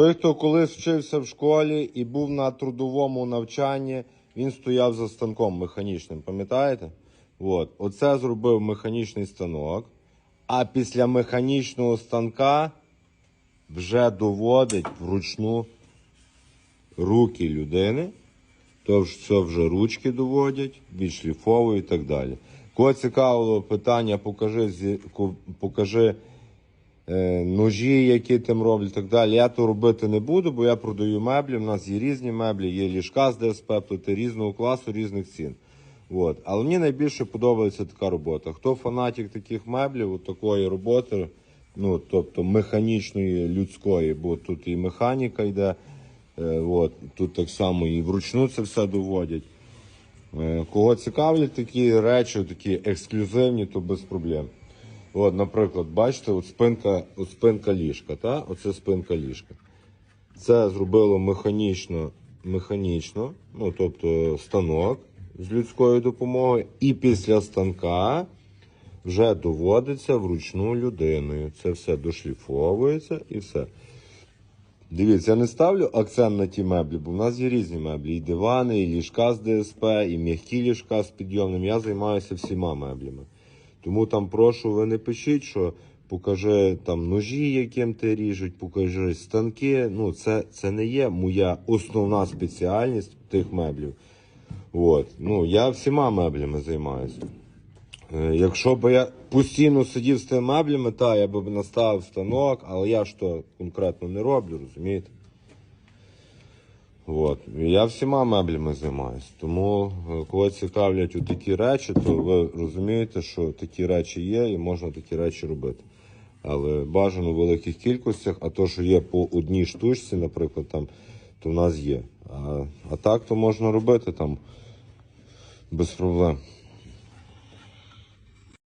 Той, хто колись вчився в школі і був на трудовому навчанні, він стояв за станком механічним, пам'ятаєте? От. Оце зробив механічний станок, а після механічного станка вже доводить вручну руки людини, то це вже ручки доводять, відшліфовують і так далі. Кого цікавило питання, покажи, покажи ножі, які тим роблять так далі. Я то робити не буду, бо я продаю меблі. У нас є різні меблі, є ліжка з ДСП, плити різного класу, різних цін. От. Але мені найбільше подобається така робота. Хто фанатик таких меблів, от такої роботи, ну тобто механічної, людської, бо тут і механіка йде, е, от, тут так само і вручну це все доводять. Е, Кого цікавлять такі речі, такі ексклюзивні, то без проблем. От, наприклад, бачите, от спинка, от спинка ліжка, та? Оце спинка ліжка. Це зробило механічно, механічно, ну тобто станок з людською допомогою, і після станка вже доводиться вручну людиною. Це все дошліфовується і все. Дивіться, я не ставлю акцент на ті меблі, бо в нас є різні меблі. І дивани, і ліжка з ДСП, і м'які ліжка з підйомним. Я займаюся всіма меблями. Тому там прошу, ви не пишіть, що покажи там ножі, яким ти ріжуть, покажи станки. Ну, це, це не є моя основна спеціальність тих меблів. От. Ну, я всіма меблями займаюся. Е, Якщо б я постійно сидів з тими меблями, та я б наставив станок, але я ж то конкретно не роблю, розумієте? От. Я всіма меблями займаюся. Тому, е, коли цікавлять у такі речі, то ви розумієте, що такі речі є і можна такі речі робити. Але бажано в великих кількостях, а то, що є по одній штучці, наприклад, там, то в нас є. А, а так то можна робити там без проблем.